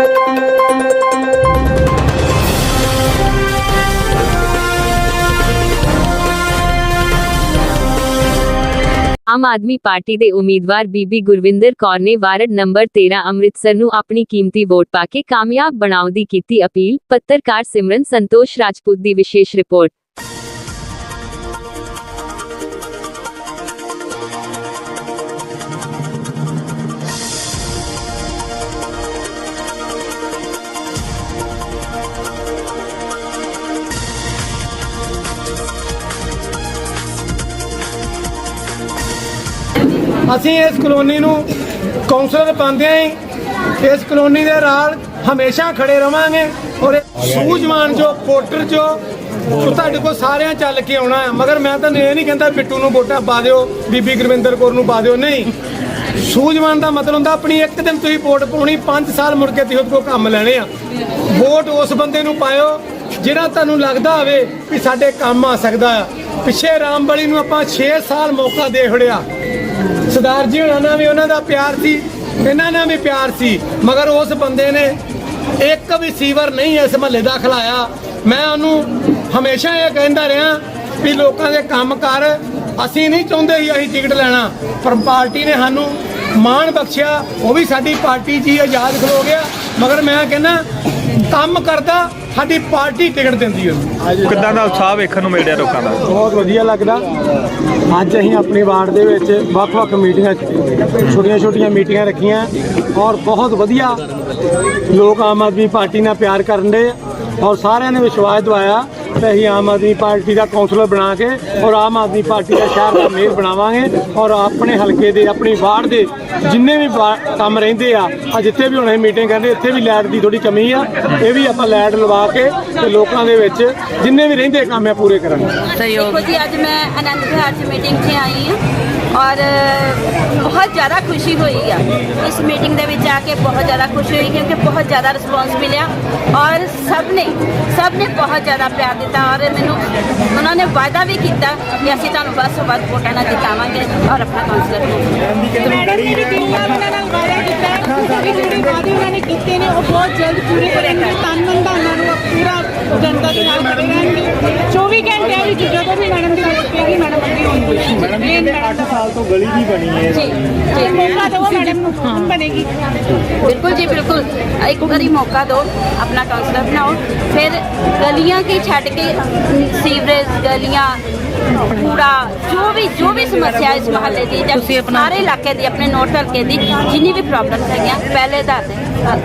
Aam Aadmi party ਦੇ ਉਮੀਦਵਾਰ ਬੀਬੀ ਗੁਰਵਿੰਦਰ ਕੌਰ ਨੇ ਵਾਰਡ ਨੰਬਰ 13 ਅੰਮ੍ਰਿਤਸਰ ਨੂੰ ਆਪਣੀ ਕੀਮਤੀ ਵੋਟ ਪਾ ਕੇ ਕਾਮਯਾਬ ਬਣਾਉਣ ਦੀ ਕੀਤੀ ਅਪੀਲ। ਪੱਤਰਕਾਰ ਸਿਮਰਨ ਸੰਤੋਸ਼ ਰਾਜਪੂਤ ਦੀ ਵਿਸ਼ੇਸ਼ ਰਿਪੋਰਟ। ਅਸੀਂ ਇਸ ਕਲੋਨੀ ਨੂੰ ਕੌਂਸਲਰ ਪਾਉਂਦਿਆਂ ਹੀ ਇਸ ਕਲੋਨੀ ਦੇ ਨਾਲ ਹਮੇਸ਼ਾ ਖੜੇ ਰਵਾਂਗੇ ਔਰ ਇਹ ਸੂਝਵਾਨ ਜੋ ਪੋਟਰ ਜੋ, ਉਹ ਤੁਹਾਡੇ ਕੋਲ ਸਾਰਿਆਂ ਚੱਲ ਕੇ ਆਉਣਾ ਹੈ। ਮਗਰ ਮੈਂ ਤਾਂ ਇਹ ਨਹੀਂ ਕਹਿੰਦਾ ਬਿੱਟੂ ਨੂੰ ਵੋਟਾਂ ਪਾ ਦਿਓ, ਬੀਬੀ ਗੁਰਵਿੰਦਰ ਕੌਰ ਨੂੰ ਪਾ ਦਿਓ, ਨਹੀਂ। ਸੂਝਵਾਨ ਦਾ ਮਤਲਬ ਹੁੰਦਾ ਆਪਣੀ ਇੱਕ ਦਿਨ ਤੁਸੀਂ ਵੋਟ ਪਾਉਣੀ 5 ਸਾਲ ਮੁੜ ਕੇ ਤੁਸੀਂ ਉਹਦੇ ਕੋਲ ਕੰਮ ਲੈਣੇ ਆ। ਵੋਟ ਉਸ ਬੰਦੇ ਨੂੰ ਪਾਇਓ ਜਿਹੜਾ ਤੁਹਾਨੂੰ ਲੱਗਦਾ ਹੋਵੇ ਵੀ ਸਾਡੇ ਕੰਮ ਆ ਸਕਦਾ ਆ। ਪਿੱਛੇ ਰਾਮਬਲੀ ਨੂੰ ਆਪਾਂ 6 ਸਾਲ ਮੌਕਾ ਦੇ ਖੜਿਆ। ਸਰਦਾਰ ਜੀ ਹੋਣਾ ਨਾਲ ਵੀ ਉਹਨਾਂ ਦਾ ਪਿਆਰ ਸੀ, ਇਹਨਾਂ ਨਾਲ ਵੀ ਪਿਆਰ ਸੀ, ਮਗਰ ਉਸ ਬੰਦੇ ਨੇ ਇੱਕ ਵੀ ਸੀਵਰ ਨਹੀਂ ਇਸ ਮਹੱਲੇ ਦਾ ਖਲਾਇਆ। ਮੈਂ ਉਹਨੂੰ ਹਮੇਸ਼ਾ ਇਹ ਕਹਿੰਦਾ ਰਿਹਾ ਵੀ ਲੋਕਾਂ ਦੇ ਕੰਮ ਕਰ, ਅਸੀਂ ਨਹੀਂ ਚਾਹੁੰਦੇ ਹੀ ਅਸੀਂ ਟਿਕਟ ਲੈਣਾ, ਪਰ ਪਾਰਟੀ ਨੇ ਸਾਨੂੰ ਮਾਣ ਬਖਸ਼ਿਆ, ਉਹ ਵੀ ਸਾਡੀ ਪਾਰਟੀ 'ਚ ਹੀ ਆਜ਼ਾਦ ਖਲੋ ਗਿਆ। ਮਗਰ ਮੈਂ ਕਹਿੰਦਾ ਕੰਮ ਕਰਦਾ ਸਾਡੀ ਪਾਰਟੀ ਟਿਕਟ ਦਿੰਦੀ ਉਹਨੂੰ ਕਿੱਦਾਂ ਦਾ ਉਤਸ਼ਾਹ ਵੇਖਣ ਨੂੰ ਮਿਲ ਰਿਹਾ ਲੋਕਾਂ ਦਾ? ਬਹੁਤ ਵਧੀਆ ਲੱਗਦਾ। ਅੱਜ ਅਸੀਂ ਆਪਣੀ ਵਾਰਡ ਦੇ ਵਿੱਚ ਵੱਖ-ਵੱਖ ਮੀਟਿੰਗਾਂ ਛੋਟੀਆਂ-ਛੋਟੀਆਂ ਮੀਟਿੰਗਾਂ ਰੱਖੀਆਂ ਔਰ ਬਹੁਤ ਵਧੀਆ ਲੋਕ ਆਮ ਆਦਮੀ ਪਾਰਟੀ ਨਾਲ ਪਿਆਰ ਕਰਨ ਦੇ ਔਰ ਸਾਰਿਆਂ ਨੇ ਵਿਸ਼ਵਾਸ ਦਿਵਾਇਆ ਤੇ ਅਸੀਂ ਆਮ ਆਦਮੀ ਪਾਰਟੀ ਦਾ ਕੌਂਸਲਰ ਬਣਾ ਕੇ ਔਰ ਆਮ ਆਦਮੀ ਪਾਰਟੀ ਦਾ ਸ਼ਹਿਰ ਦਾ ਮੇਅਰ ਬਣਾਵਾਂਗੇ ਔਰ ਆਪਣੇ ਹਲਕੇ ਦੇ ਆਪਣੀ ਵਾਰਡ ਦੇ ਜਿੰਨੇ ਵੀ ਕੰਮ ਰਹਿੰਦੇ ਆ ਆ ਜਿੱਥੇ ਵੀ ਹੁਣ ਅਸੀਂ ਮੀਟਿੰਗ ਕਰਦੇ ਇੱਥੇ ਵੀ ਲਾਈਟ ਦੀ ਥੋੜੀ ਕਮੀ ਆ ਇਹ ਵੀ ਆਪਾਂ ਲਾਈਟ ਲਵਾ ਕੇ ਤੇ ਲੋਕਾਂ ਦੇ ਵਿੱਚ ਜਿੰਨੇ ਵੀ ਰਹਿੰਦੇ ਕੰਮ ਆ ਪੂਰੇ ਕਰਾਂਗੇ। ਸਹੀ ਹੋ ਜੀ ਅੱਜ ਮੈਂ ਆਨੰਦ ਵਿਹਾਰ ਚ ਮੀਟਿੰਗ 'ਚ ਆਈ ਹਾਂ ਔਰ ਬਹੁਤ ਜ਼ਿਆਦਾ ਖੁਸ਼ੀ ਹੋਈ ਆ। ਇਸ ਮੀਟਿੰਗ ਦੇ ਵਿੱਚ ਆ ਕੇ ਬਹੁਤ ਜ਼ਿਆਦਾ ਖੁਸ਼ੀ ਹੋਈ ਕਿਉਂਕਿ ਬਹੁਤ ਜ਼ਿਆਦਾ ਰਿਸਪੌਂਸ ਮਿਲਿਆ ਔਰ ਸਭ ਨੇ ਸਭ ਨੇ ਬਹੁਤ ਜ਼ਿਆਦਾ ਪਿਆਰ ਦਿੱਤਾ ਔਰ ਮੈਨੂੰ, ਉਹਨਾਂ ਨੇ ਵਾਅਦਾ ਵੀ ਕੀਤਾ ਕਿ ਅਸੀਂ ਤੁਹਾਨੂੰ ਵੱਧ ਤੋਂ ਵੱਧ ਵੋਟਾਂ ਨਾਲ ਜਿਤਾਵਾਂਗੇ ਔਰ ਆਪਣਾ ਕਾਉਂਸਲਰ ਬਣਾਵਾਂਗੇ ਮੈਡਮ ਜਿਹੜੀ ਟੀਮਾਂ ਉਹਨਾਂ ਨਾਲ ਵਾਅਦਾ ਕੀਤਾ ਕਿ ਜਿਹੜੇ ਵਾਅਦੇ ਉਹਨਾਂ ਨੇ ਕੀਤੇ ਨੇ, ਉਹ ਬਹੁਤ ਜਲਦ ਪੂਰੇ ਕਰਨਗੇ ਤਨ ਮਨ ਧਨ ਨਾਲ ਉਹ ਪੂਰਾ ਜਨਤਾ ਦੇ ਨਾਲ ਖੜੇ ਰਹਿਣਗੇ 24 ਘੰਟਿਆਂ ਵਿੱਚ ਜਦੋਂ ਵੀ ਮੈਡਮ ਦੀ ਵੋਟ ਪਏਗੀ ਮੈਡਮ ਅੱਗੇ ਹੋਣਗੇ ਮੈਡਮ ਜੀ 8 ਸਾਲ ਤੋਂ ਗਲੀ ਵੀ ਬਣੀ ਹੈ। ਜੀ ਜੀ। ਮੌਕਾ ਦਿਓ ਮੈਡਮ ਨੂੰ ਹੁਣ ਬਣੇਗੀ। ਬਿਲਕੁਲ ਜੀ ਬਿਲਕੁਲ। ਇੱਕ ਵਾਰੀ ਮੌਕਾ ਦਿਓ ਆਪਣਾ ਕਾਉਂਸਲਰ ਬਣਾਓ। ਫਿਰ ਗਲੀਆਂ ਕੀ ਛੱਡ ਕੇ ਸੀਵਰੇਜ ਗਲੀਆਂ ਕੂੜਾ ਜੋ ਵੀ ਜੋ ਵੀ ਸਮੱਸਿਆ ਇਸ ਮਹੱਲੇ ਦੀ ਜਾਂ ਸਾਰੇ ਇਲਾਕੇ ਦੀ ਆਪਣੇ ਨੋਟ ਹਲਕੇ ਦੀ ਜਿੰਨੀ ਵੀ ਪ੍ਰੋਬਲਮਸ ਹੈਗੀਆਂ ਪਹਿਲੇ ਤੇ ਹੱਲ